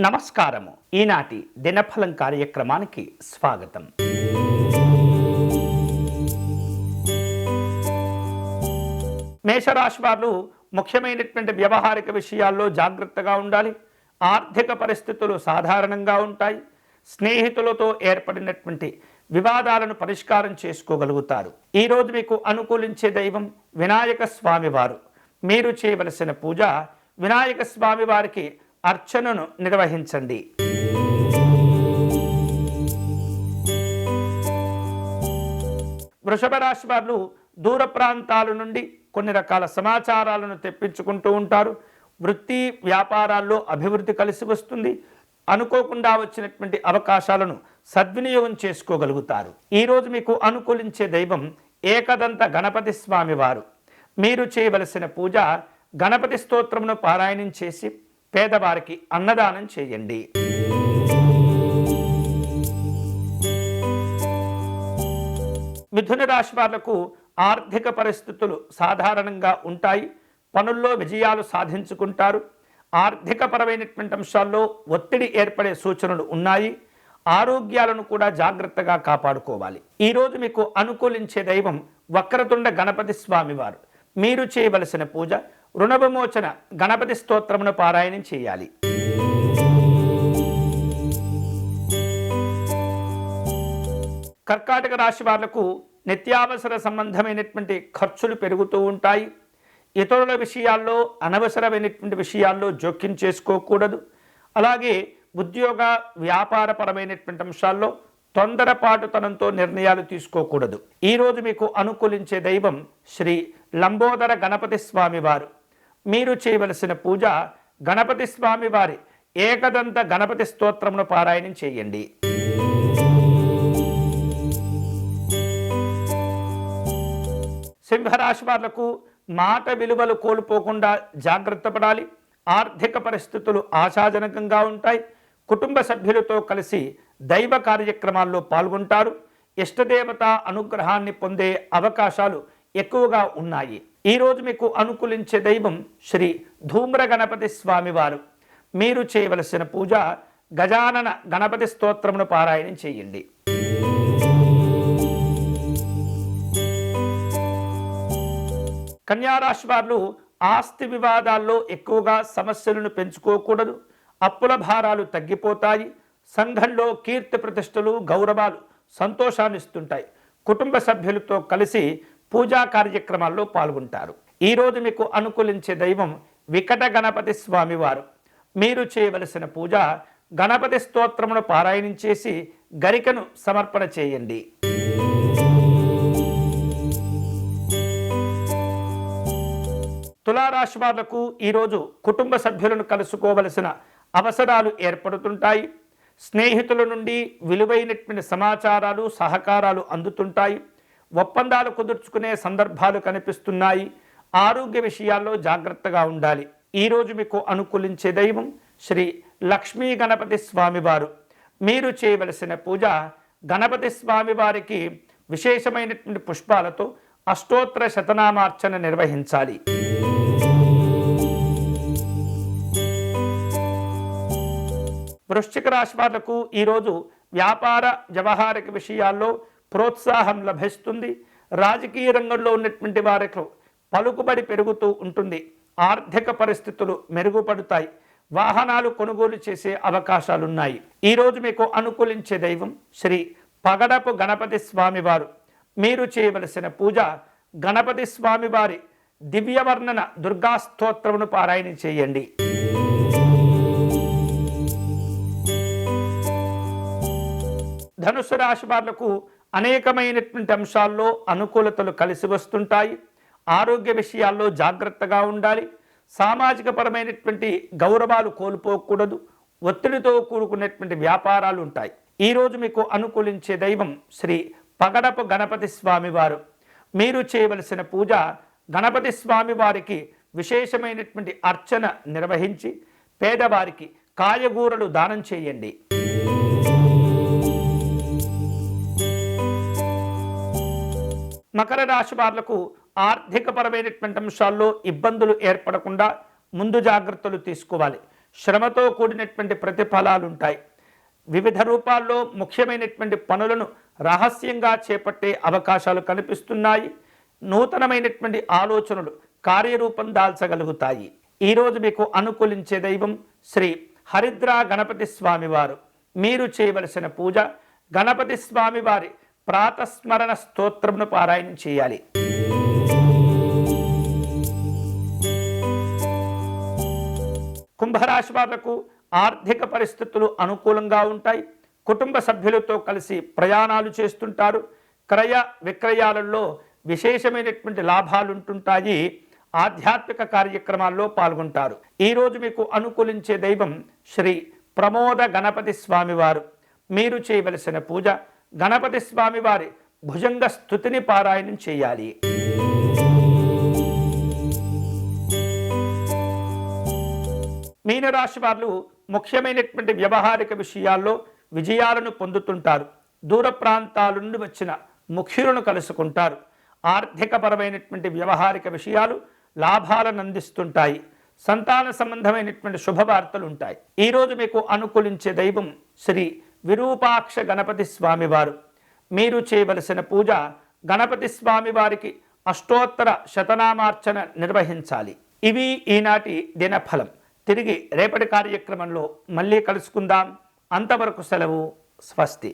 నమస్కారము. ఈనాటి దినఫలం కార్యక్రమానికి స్వాగతం. మేషరాశి వారు ముఖ్యమైనటువంటి వ్యవహారిక విషయాల్లో జాగ్రత్తగా ఉండాలి. ఆర్థిక పరిస్థితులు సాధారణంగా ఉంటాయి. స్నేహితులతో ఏర్పడినటువంటి వివాదాలను పరిష్కారం చేసుకోగలుగుతారు. ఈరోజు మీకు అనుకూలించే దైవం వినాయక స్వామివారు మీరు చేయవలసిన పూజ వినాయక స్వామివారికి అర్చనను నిర్వహించండి. వృషభ రాశి వారు దూర ప్రాంతాల నుండి కొన్ని రకాల సమాచారాలను తెప్పించుకుంటూ ఉంటారు. వృత్తి వ్యాపారాల్లో అభివృద్ధి కలిసి వస్తుంది. అనుకోకుండా వచ్చినటువంటి అవకాశాలను సద్వినియోగం చేసుకోగలుగుతారు. ఈరోజు మీకు అనుకూలించే దైవం ఏకదంత గణపతి స్వామివారు మీరు చేయవలసిన పూజ గణపతి స్తోత్రమును పారాయణం చేసి పేదవారికి అన్నదానం చేయండి. మిథున రాశి వాళ్ళకు ఆర్థిక పరిస్థితులు సాధారణంగా ఉంటాయి. పనుల్లో విజయాలు సాధించుకుంటారు. ఆర్థికపరమైనటువంటి అంశాల్లో ఒత్తిడి ఏర్పడే సూచనలు ఉన్నాయి. ఆరోగ్యాలను కూడా జాగ్రత్తగా కాపాడుకోవాలి. ఈరోజు మీకు అనుకూలించే దైవం వక్రతుండ గణపతి స్వామివారు. మీరు చేయవలసిన పూజ రుణ విమోచన గణపతి స్తోత్రమును పారాయణం చేయాలి. కర్కాటక రాశి వాళ్ళకు నిత్యావసర సంబంధమైనటువంటి ఖర్చులు పెరుగుతూ ఉంటాయి. ఇతరుల విషయాల్లో అనవసరమైనటువంటి విషయాల్లో జోక్యం చేసుకోకూడదు. అలాగే ఉద్యోగ వ్యాపారపరమైనటువంటి అంశాల్లో తొందరపాటుతనంతో నిర్ణయాలు తీసుకోకూడదు. ఈరోజు మీకు అనుకూలించే దైవం శ్రీ లంబోదర గణపతి స్వామివారు. మీరు చేయవలసిన పూజ గణపతి స్వామి వారి ఏకదంత గణపతి స్తోత్రమును పారాయణం చేయండి. సింహరాశి వాళ్ళకు మాట విలువలు కోల్పోకుండా జాగ్రత్త పడాలి. ఆర్థిక పరిస్థితులు ఆశాజనకంగా ఉంటాయి. కుటుంబ సభ్యులతో కలిసి దైవ కార్యక్రమాల్లో పాల్గొంటారు. ఇష్టదేవత అనుగ్రహాన్ని పొందే అవకాశాలు ఎక్కువగా ఉన్నాయి. ఈరోజు మీకు అనుకూలించే దైవం శ్రీ ధూమ్ర గణపతి స్వామివారు మీరు చేయవలసిన పూజ గజానన గణపతి స్తోత్రమును పారాయణం చేయండి. కన్యారాశి వారు ఆస్తి వివాదాల్లో ఎక్కువగా సమస్యలను పెంచుకోకూడదు. అప్పుల భారాలు తగ్గిపోతాయి. సంఘంలో కీర్తి ప్రతిష్టలు గౌరవాలు సంతోషాన్ని ఇస్తుంటాయి కుటుంబ సభ్యులతో కలిసి పూజా కార్యక్రమాల్లో పాల్గొంటారు. ఈరోజు మీకు అనుకూలించే దైవం వికట గణపతి స్వామివారు. మీరు చేయవలసిన పూజ గణపతి స్తోత్రమును పారాయణం చేసి గరికను సమర్పణ చేయండి. తులారాశి వాళ్ళకు ఈరోజు కుటుంబ సభ్యులను కలుసుకోవలసిన అవసరాలు ఏర్పడుతుంటాయి. స్నేహితుల నుండి విలువైనటువంటి సమాచారాలు సహకారాలు అందుతుంటాయి. ఒప్పందాలు కుదుర్చుకునే సందర్భాలు కనిపిస్తున్నాయి. ఆరోగ్య విషయాల్లో జాగ్రత్తగా ఉండాలి. ఈరోజు మీకు అనుకూలించే దైవం శ్రీ లక్ష్మీ గణపతి స్వామివారు. మీరు చేయవలసిన పూజ గణపతి స్వామివారికి విశేషమైనటువంటి పుష్పాలతో అష్టోత్తర శతనామార్చన నిర్వహించాలి. వృశ్చిక రాశి వాళ్ళకు ఈరోజు వ్యాపార వ్యవహారిక విషయాల్లో ప్రోత్సాహం లభిస్తుంది. రాజకీయ రంగంలో ఉన్నటువంటి వారికి పలుకుబడి పెరుగుతూ ఉంటుంది. ఆర్థిక పరిస్థితులు మెరుగుపడతాయి. వాహనాలు కొనుగోలు చేసే అవకాశాలున్నాయి. ఈరోజు మీకు అనుకూలించే దైవం శ్రీ పగడపు గణపతి స్వామివారు. మీరు చేయవలసిన పూజ గణపతి స్వామివారి దివ్యవర్ణన దుర్గాస్తోత్రమును పారాయణ చేయండి. ధనుసు రాశి వాళ్ళకు అనేకమైనటువంటి అంశాల్లో అనుకూలతలు కలిసి వస్తుంటాయి. ఆరోగ్య విషయాల్లో జాగ్రత్తగా ఉండాలి. సామాజిక పరమైనటువంటి గౌరవాలు కోల్పోకూడదు. ఒత్తిడితో కూడుకున్నటువంటి వ్యాపారాలు ఉంటాయి. ఈరోజు మీకు అనుకూలించే దైవం శ్రీ పగడపు గణపతి స్వామివారు మీరు చేయవలసిన పూజ గణపతి స్వామి వారికి విశేషమైనటువంటి అర్చన నిర్వహించి పేదవారికి కాయగూరలు దానం చేయండి. మకర రాశి వాళ్ళకు ఆర్థికపరమైనటువంటి అంశాల్లో ఇబ్బందులు ఏర్పడకుండా ముందు జాగ్రత్తలు తీసుకోవాలి. శ్రమతో కూడినటువంటి ప్రతిఫలాలు ఉంటాయి వివిధ రూపాల్లో ముఖ్యమైనటువంటి పనులను రహస్యంగా చేపట్టే అవకాశాలు కనిపిస్తున్నాయి. నూతనమైనటువంటి ఆలోచనలు కార్యరూపం దాల్చగలుగుతాయి. ఈరోజు మీకు అనుకూలించే దైవం శ్రీ హరిద్రా గణపతి స్వామివారు. మీరు చేయవలసిన పూజ గణపతి స్వామివారి ప్రాతస్మరణ స్తోత్రమును పారాయణం చేయాలి. కుంభరాశి వాళ్ళకు ఆర్థిక పరిస్థితులు అనుకూలంగా ఉంటాయి. కుటుంబ సభ్యులతో కలిసి ప్రయాణాలు చేస్తుంటారు. క్రయ విక్రయాలలో విశేషమైనటువంటి లాభాలు ఉంటుంటాయి. ఆధ్యాత్మిక కార్యక్రమాల్లో పాల్గొంటారు. ఈరోజు మీకు అనుకూలించే దైవం శ్రీ ప్రమోద గణపతి స్వామివారు. మీరు చేయవలసిన పూజ గణపతి స్వామి వారి భుజంగ స్థుతిని పారాయణం చేయాలి. మీనరాశి వాళ్ళు ముఖ్యమైనటువంటి వ్యవహారిక విషయాల్లో విజయాలను పొందుతుంటారు. దూర ప్రాంతాల నుండి వచ్చిన ముఖ్యులను కలుసుకుంటారు. ఆర్థికపరమైనటువంటి వ్యవహారిక విషయాలు లాభాలను అందిస్తుంటాయి. సంతాన సంబంధమైనటువంటి శుభవార్తలు ఉంటాయి. ఈరోజు మీకు అనుకూలించే దైవం శ్రీ విరూపాక్ష గణపతి స్వామివారు. మీరు చేయవలసిన పూజ గణపతి స్వామివారికి అష్టోత్తర శతనామార్చన నిర్వహించాలి. ఇవి ఈనాటి దినఫలం. తిరిగి రేపటి కార్యక్రమంలో మళ్ళీ కలుసుకుందాం. అంతవరకు సెలవు. స్వస్తి.